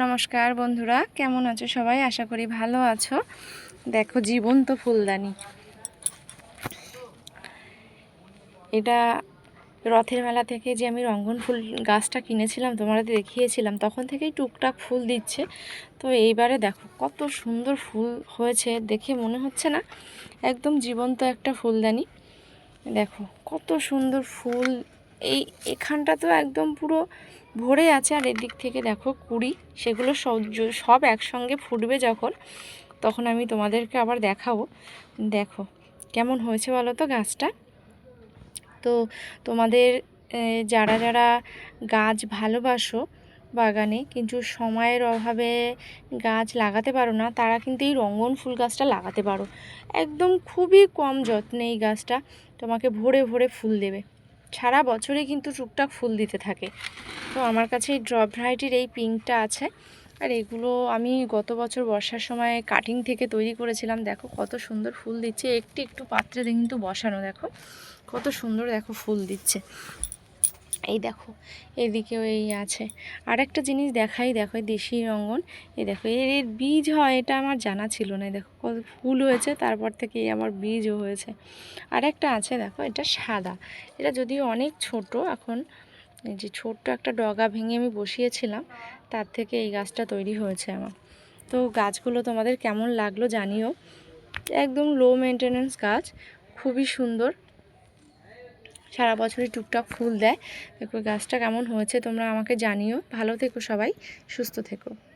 নমস্কার বন্ধুরা, কেমন আছো সবাই? আশা করি ভালো আছো। দেখো, জীবন্ত ফুলদানি। এটা রথের মেলা থেকে যে আমি রঙ্গন ফুল গাছটা কিনেছিলাম, তোমাদের দেখিয়েছিলাম, তখন থেকেই টুকটাক ফুল দিচ্ছে। তো এইবারে দেখো, কত সুন্দর ফুল হয়েছে, দেখে মনে হচ্ছে না, একদম জীবন্ত একটা ফুলদানি। দেখো, কত সুন্দর ফুল এই এখানটা তো একদম পুরো ভরে আছে আর এদিক থেকে দেখো কুড়ি, সেগুলো সব সব একসঙ্গে ফুটবে যখন, তখন আমি তোমাদেরকে আবার দেখাবো। দেখো, কেমন হয়েছে বলো তো গাছটা? তো তোমাদের যারা যারা গাছ ভালোবাসো বাগানে, কিন্তু সময়ের অভাবে গাছ লাগাতে পারো না, তারা কিন্তু এই রঙ্গন ফুল গাছটা লাগাতে পারো। একদম খুবই কম যত্নে এই গাছটা তোমাকে ভরে ভরে ফুল দেবে। সারা বছরে কিন্তু টুকটাক ফুল দিতে থাকে। তো আমার কাছে এই ড্রপ ভ্যারাইটির এই পিঙ্কটা আছে। আর এগুলো আমি গত বছর বর্ষার সময় কাটিং থেকে তৈরি করেছিলাম। দেখো কত সুন্দর ফুল দিচ্ছে। একটু একটু পাত্রে কিন্তু বসানো, দেখো। কত সুন্দর, দেখো, ফুল দিচ্ছে। এই দেখো, এদিকেও এই আছে। আর একটা জিনিস দেখাই, দেখো দেশি রঙ্গন এই দেখো, এর এর বীজ হয়, এটা আমার জানা ছিল না। দেখো, কত ফুল হয়েছে, তারপর থেকে এই আমার বীজও হয়েছে। আর একটা আছে, দেখো, এটা সাদা। এটা যদিও অনেক ছোট, এখন এই যে ছোট্ট একটা ডগা ভেঙে আমি বসিয়েছিলাম, তার থেকে এই গাছটা তৈরি হয়েছে আমার। তো গাছগুলো তোমাদের কেমন লাগল জানিও। একদম লো মেনটেনেন্স গাছ, খুবই সুন্দর। সারা বছরই টুকটাক ফুল দেয়। দেখো, গাছটা কেমন হয়েছে তোমরা আমাকে জানিও। ভালো থেকো সবাই, সুস্থ থেকো।